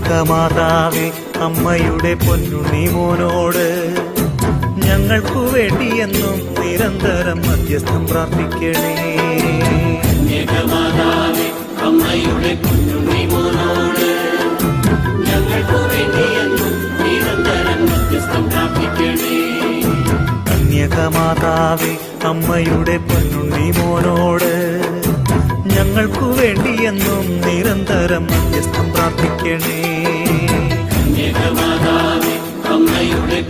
കന്യകമാതാവേ അമ്മയുടെ പൊന്നുണ്ണി മോനോട് ഞങ്ങൾക്കു വേണ്ടി എന്നും നിരന്തരം മധ്യസ്ഥം പ്രാർത്ഥിക്കണേ. ഏകമാതാവേ അമ്മയുടെ പൊന്നുണ്ണി മോനോട് ഞങ്ങൾക്കു വേണ്ടിയെന്നും നിരന്തരം മധ്യസ്ഥം പ്രാർത്ഥിക്കണേ. കന്യകമാതാവേ അമ്മയുടെ പൊന്നുണ്ണി മോനോട് ഞങ്ങൾക്കു വേണ്ടി എന്നും നിരന്തരം മധ്യസ്ഥം പ്രാർത്ഥിക്കണേ. അമ്മയുടെ